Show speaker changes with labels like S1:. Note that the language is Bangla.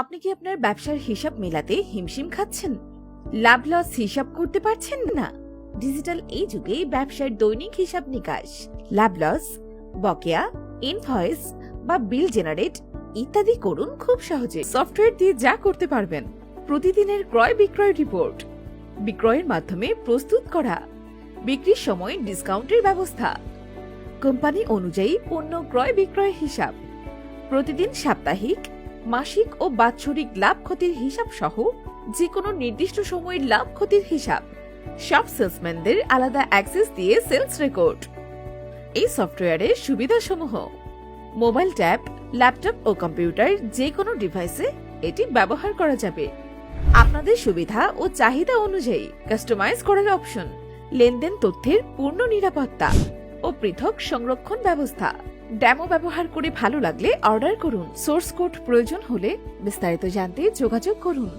S1: আপনি কি আপনার ব্যবসার হিসাব মেলাতে হিমশিম খাচ্ছেন? লাভ লস হিসাব করতে পারছেন না? ডিজিটাল এই যুগে ব্যবসার দৈনিক হিসাব নিকাশ, লাভ লস, বকেয়া ইনভয়েস বা বিল জেনারেট ইত্যাদি করুন খুব সহজে। সফটওয়্যার দিয়ে যা করতে পারবেন, প্রতিদিনের ক্রয় বিক্রয় রিপোর্ট বিক্রয়ের মাধ্যমে প্রস্তুত করা, বিক্রির সময় ডিসকাউন্টের ব্যবস্থা। কোম্পানি অনুযায়ী পণ্য ক্রয় বিক্রয় হিসাব, প্রতিদিন সাপ্তাহিক মাসিক ও বাৎসরিক লাভ ক্ষতির হিসাব সহ যে কোনো নির্দিষ্ট সময়ের লাভ ক্ষতির হিসাব। সব সেলসম্যানদের আলাদা অ্যাক্সেস দিয়ে সেলস রেকর্ড এই সফটওয়্যারের সুবিধাসমূহ। মোবাইল ট্যাব ল্যাপটপ ও কম্পিউটার যে কোনো ডিভাইসে এটি ব্যবহার করা যাবে। আপনাদের সুবিধা ও চাহিদা অনুযায়ী কাস্টমাইজ করার অপশন লেনদেন তথ্যের পূর্ণ নিরাপত্তা ও পৃথক সংরক্ষণ ব্যবস্থা। ডেমো ব্যবহার করে ভালো লাগলে অর্ডার করুন। সোর্স কোড প্রয়োজন হলে বিস্তারিত জানতে যোগাযোগ করুন।